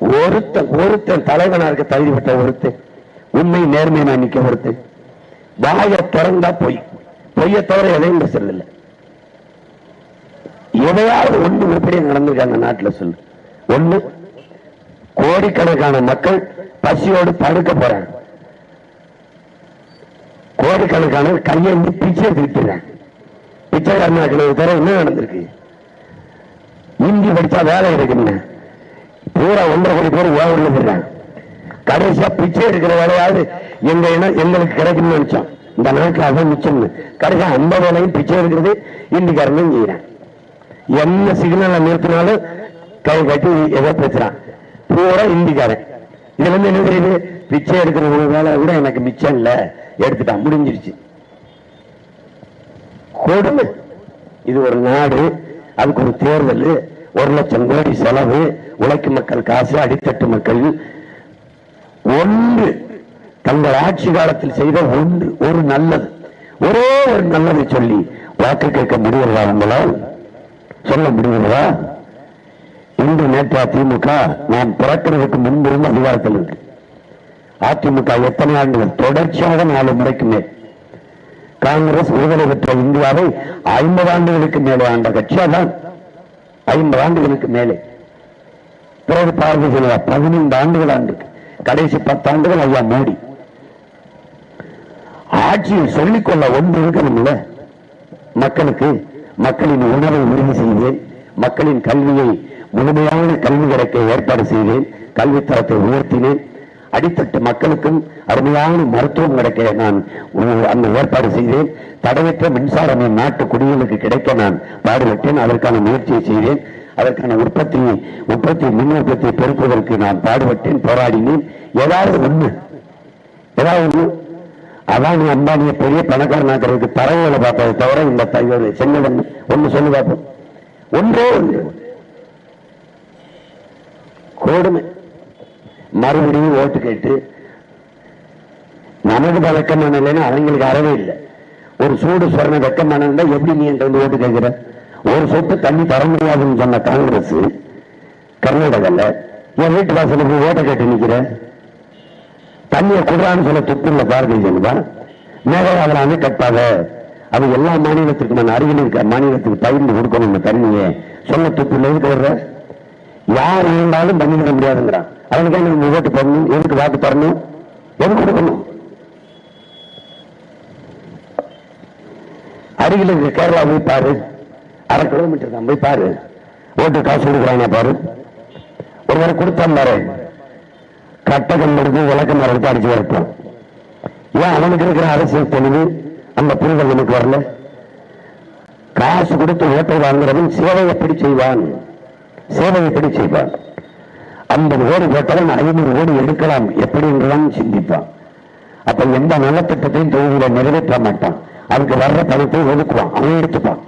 ஒருத்தன் ஒருத்தன் தலைவனா இருக்க தகுதிப்பட்ட ஒருத்தன் உண்மை நேர்மையா நிக்க ஒருத்தன் வாய திறந்தா பொய் பொய்ய தவிர எதையும் பேசுறது எதையாவது ஒன்று உருப்படியா நடந்திருக்காங்க நாட்டில் சொல்லு. ஒண்ணு கோடிக்கணக்கான மக்கள் பசியோடு படுக்க போறாங்க. கோடிக்கணக்கான கையை பிச்சை எடுத்துக்கிறாங்க பிச்சைக்காரனாக்கிறது தவிர என்ன நடந்திருக்கு? இந்தி படிச்சா வேலை இருக்குங்க பூரா ஒன்றரை கோடி பேர் ஓவரில் போடுறாங்க கடைசியா பிச்சை எடுக்கிற வேலையாவது எங்க எங்களுக்கு கிடைக்கும்னு நினைச்சோம். இந்த நாட்டில் அதான் மிச்சம்னு கடைசியா அந்த வேலையும் பிச்சை எடுக்கிறது இந்திக்காரனும் செய்யறான் என்ன சிக்னலை நிறுத்தினாலும் கை கட்டி எதோ பேசுறான். பூரா இந்திக்காரன். இதுல இருந்து என்ன தெரியுது? பிச்சை எடுக்கிற ஒரு வேலை கூட எனக்கு மிச்சம் இல்ல. எடுத்துட்டான். முடிஞ்சிருச்சு. கொடுமை. இது ஒரு நாடு. அதுக்கு ஒரு தேர்தல் ஒரு லட்சம் கோடி செலவு உழைக்கும் மக்கள் காசு அடித்தட்டு மக்கள். ஒன்று தங்கள் ஆட்சி காலத்தில் செய்த ஒன்று ஒரு நல்லது. ஒரே ஒரு நல்லதை சொல்லி வாக்கு கேட்க முடியறதா உங்களால்? சொல்ல முடியுறதா இன்று நேற்று திமுக நான் பிறக்கிறதுக்கு முன்பிருந்து அதிகாரத்தில் இருக்கு. அதிமுக எத்தனை ஆண்டுகள்? தொடர்ச்சியாக நாலு முறைக்கு மேல் காங்கிரஸ் விடுதலை பெற்ற இந்தியாவை ஐம்பது ஆண்டுகளுக்கு மேலே ஆண்ட கட்சியா தான் ஐம்பது ஆண்டுகளுக்கு மேலே. பிறகு பாரதிய ஜனதா பதினைந்து ஆண்டுகள் ஆண்டுக்கு கடைசி பத்தாண்டுகள் ஐயா மோடி. ஆட்சியில் சொல்லிக்கொள்ள ஒன்று இருக்கணும்ல? மக்களுக்கு மக்களின் உணவை உறுதி செய்தேன் மக்களின் கல்வியை முழுமையான கல்வி கிடைக்க ஏற்பாடு செய்தேன் கல்வித்தரத்தை உயர்த்தினேன் அடித்தட்டு மக்களுக்கும் அருமையான மருத்துவம் கிடைக்க நான் அந்த ஏற்பாடு செய்தேன். தடையற்ற மின்சாரம் என் நாட்டு குடிகளுக்கு கிடைக்க நான் பாடுபட்டேன். அதற்கான முயற்சியை செய்தேன். அதற்கான உற்பத்தி உற்பத்தி மின் உற்பத்தியை பெருக்குவதற்கு நான் பாடுபட்டேன் போராடினேன். ஏதாவது ஒண்ணு ஏதாவது ஒண்ணு. அதான் நீ அம்பானிய பெரிய பணக்காரனாக்கிறதுக்கு தரவுகளை பார்த்ததை தவிர இந்த தகவல் செங்கல் ஒண்ணு சொல்லு பார்ப்போம். ஒன்றே ஒன்று. கொடுமை. மறுபடியும் ஓட்டு கேட்டு நமக்கு தான் வெக்கமான இல்லைன்னா அவங்களுக்கு அறவே இல்லை. ஒரு சூடு சொரண வெக்கமான இருந்தால் எப்படி நீ என்கிட்ட வந்து ஓட்டு கேட்கிற? ஒரு சொட்டு தண்ணி தர முடியாதுன்னு சொன்ன காங்கிரஸ் கர்நாடகாவில் என் வீட்டு வாசலுக்கு போய் ஓட்ட கேட்டு நிற்கிற தண்ணியை குடுறான்னு சொல்ல துப்பு பாரதிய ஜனதா? மேகதாதுல அணை கட்டாத? அது எல்லா மாநிலத்துக்கும் அருகில் இருக்க மாநிலத்துக்கு பகிர்ந்து கொடுக்கணும் இந்த தண்ணியை. சொல்ல துப்பு இல்லை யார் இருந்தாலும் பண்ணி விட முடியாதுங்கிறான். அவனுக்கு நம்ம ஓட்டு போடணும் எதுக்கு வாக்கு தரணும்? எதுக்கு கொடுக்கணும்? அருகில் இருக்க கேரளா போய் பாரு. அரை கிலோமீட்டர் தான் போய் பாரு. ஓட்டு காசு கொடுக்குறாங்க பாரு. ஒரு முறை கொடுத்தான் பாரு. கட்டகம் எடுத்து விளக்க மரத்தை அடிச்சு வரட்டும். ஏன் அவனுக்கு இருக்கிற அரசியல் தெளிவு அந்த புரிதல் நமக்கு வரல? காசு கொடுத்து ஓட்டை வாங்குறவன் சேவை எப்படி செய்வான்? சேவை எப்படி செய்வான் ஐம்பது கோடி போட்டவன் ஐநூறு கோடி எடுக்கலாம். எப்படி என்றுதான் சிந்திப்பான். அப்ப எந்த நலத்திட்டத்தையும் தொகுதியில நிறைவேற்ற மாட்டான். அதுக்கு வர்ற பணத்தை ஒதுக்குவான். அவன் எடுத்துப்பான்.